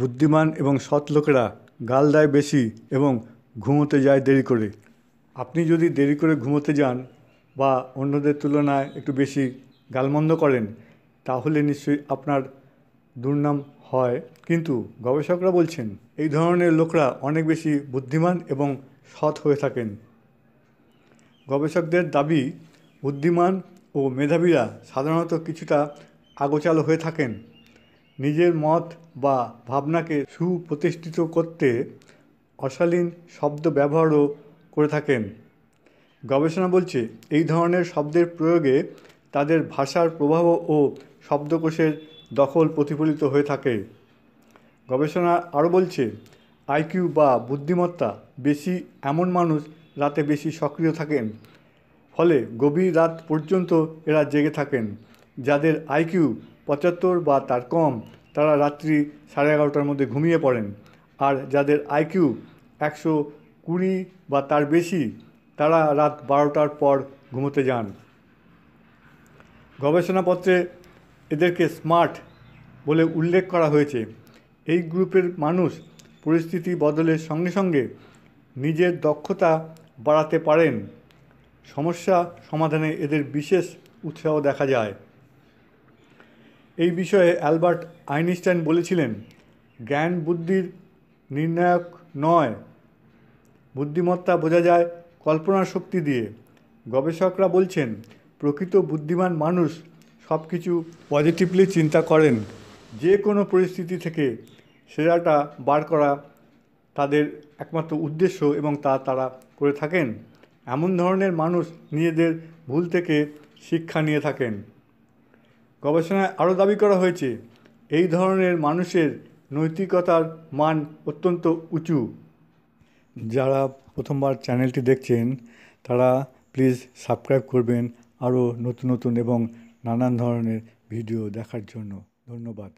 বুদ্ধিমান এবং সৎ লোকেরা গাল দেয় বেশি এবং ঘুমোতে যায় দেরি করে। আপনি যদি দেরি করে ঘুমোতে যান বা অন্যদের তুলনায় একটু বেশি গালমন্দ করেন, তাহলে নিশ্চয়ই আপনার দুর্নাম হয়। কিন্তু গবেষকরা বলছেন, এই ধরনের লোকরা অনেক বেশি বুদ্ধিমান এবং সৎ হয়ে থাকেন। গবেষকদের দাবি, বুদ্ধিমান ও মেধাবীরা সাধারণত কিছুটা আগোচালো হয়ে থাকেন। নিজের মত বা ভাবনাকে সুপ্রতিষ্ঠিত করতে অশালীন শব্দ ব্যবহারও করে থাকেন। গবেষণা বলছে, এই ধরনের শব্দের প্রয়োগে তাদের ভাষার প্রভাব ও শব্দকোষের দখল প্রতিফলিত হয়ে থাকে। গবেষণা আরও বলছে আইকিউ বা বুদ্ধিমত্তা বেশি এমন মানুষ রাতে বেশি সক্রিয় থাকেন। ফলে গভীর রাত পর্যন্ত এরা জেগে থাকেন, যাদের আইকিউ পঁচাত্তর বা তার কম, তারা রাত্রি সাড়ে এগারোটার মধ্যে ঘুমিয়ে পড়েন। আর যাদের আইকিউ একশো কুড়ি বা তার বেশি, তারা রাত বারোটার পর ঘুমোতে যান। গবেষণাপত্রে এদেরকে স্মার্ট বলে উল্লেখ করা হয়েছে। এই গ্রুপের মানুষ পরিস্থিতি বদলের সঙ্গে সঙ্গে নিজের দক্ষতা বাড়াতে পারেন। সমস্যা সমাধানে এদের বিশেষ উৎসাহ দেখা যায়। এই বিষয়ে অ্যালবার্ট আইনস্টাইন বলেছিলেন, জ্ঞান বুদ্ধির নির্ণায়ক নয়। বুদ্ধিমত্তা বোঝা যায় কল্পনার শক্তি দিয়ে। গবেষকরা বলছেন, প্রকৃত বুদ্ধিমান মানুষ সব কিছু পজিটিভলি চিন্তা করেন। যে কোনো পরিস্থিতি থেকে সেরাটা বার করা তাদের একমাত্র উদ্দেশ্য এবং তা তারা করে থাকেন। এমন ধরনের মানুষ নিজেদের ভুল থেকে শিক্ষা নিয়ে থাকেন। গবেষণায় আরও দাবি করা হয়েছে, এই ধরনের মানুষের নৈতিকতার মান অত্যন্ত উঁচু। যারা প্রথমবার চ্যানেলটি দেখছেন, তারা প্লিজ সাবস্ক্রাইব করবেন আরও নতুন নতুন এবং নানান ধরনের ভিডিও দেখার জন্য। ধন্যবাদ।